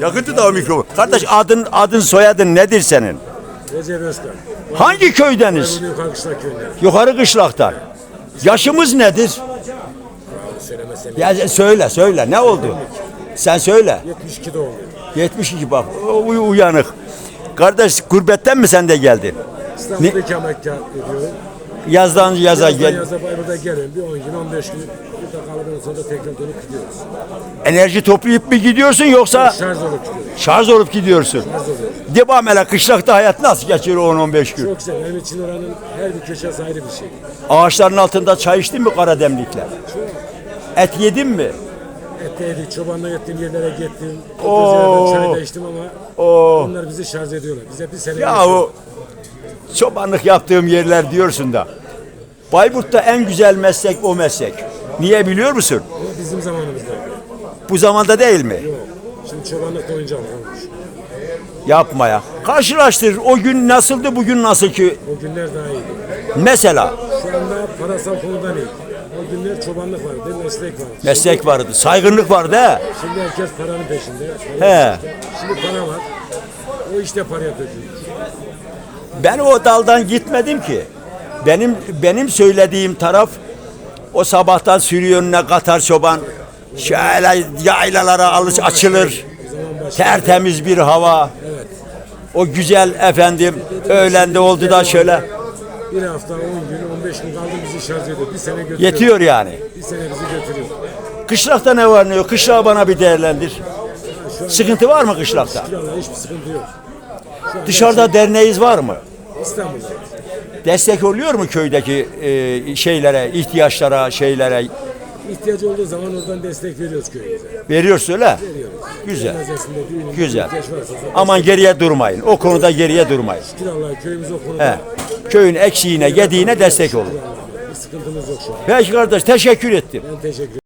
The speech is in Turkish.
Yakıtı da o mikrofon. Kardeş adın adın soyadın nedir senin? Recep Özkan. Hangi köydeniz? Yukarı kışlak köyünde. Yukarı kışlaktan. Yaşımız nedir? Söylemesem. Ya söyle söyle ne oldu? Sen söyle. 72 doğumluyum. 72 bak uy- uyanık. Kardeş gurbetten mi sen de geldin? İstanbul'da ikamet ediyorum. Yazdan yaza Yazdan gel. yaza burada geliyorum. Bir 10 gün 15 gün. Burada kalıptan sonra da tekrar dönüp gidiyoruz. Enerji toplayıp mı gidiyorsun yoksa Şarj olup gidiyoruz. şarj olup gidiyorsun? Şarj oluyoruz. Devam hele kışlakta hayat nasıl geçiyor 10-15 gün? Çok güzel. Benim için oranın her bir köşesi ayrı bir şey. Ağaçların altında çay içtin mi kara demlikler? Et yedin mi? Ette yedik, çobanla gittim, yerlere gittim. Oo. Oo. Çay da içtim ama Oo. onlar bizi şarj ediyorlar. Bize bir sene Ya geçiyor. o çobanlık yaptığım yerler diyorsun da. Bayburt'ta en güzel meslek o meslek. Niye biliyor musun? Bizim zamanımızda. Bu zamanda değil mi? Yok. Şimdi çobanlık da oyuncak olmuş. Yapma ya. Karşılaştır. O gün nasıldı, bugün nasıl ki? O günler daha iyiydi. Mesela Şu anda parasal konudan iyi. O günler çobanlık vardı, meslek vardı. meslek vardı, saygınlık vardı he. Şimdi herkes paranın peşinde. He. Şimdi para var. O işte paraya dökülüyor. Ben o daldan gitmedim ki. Benim benim söylediğim taraf o sabahtan sürüyor önüne katar çoban. Şöyle yaylalara alış açılır. Tertemiz bir hava. O güzel efendim öğlende oldu da şöyle Bir hafta, 10 gün, 15 gün kaldı bizi şarj ediyor. Bir sene götürüyor. yetiyor yani. Bir sene bizi götürüyor. Kışlakta ne var ne yok? Kışlağı bana bir değerlendir. Şu an Sıkıntı var mı kışlakta? hiçbir sıkıntı yok. Şu an Dışarıda derneğiz var mı? İstanbul'da. Destek oluyor mu köydeki e, şeylere, ihtiyaçlara, şeylere? İhtiyacı olduğu zaman oradan destek veriyoruz köyümüze. Veriyorsun öyle. Veriyoruz. Güzel. Cenazesinde, düğününde Güzel. ihtiyaç varsa zaten Aman geriye durmayın. O konuda geriye durmayın. Şükür Allah'a köyümüz o konuda. He. Köyün eksiğine, gediğine destek olun. Bir sıkıntımız yok şu an. Peki kardeş teşekkür ettim. Ben teşekkür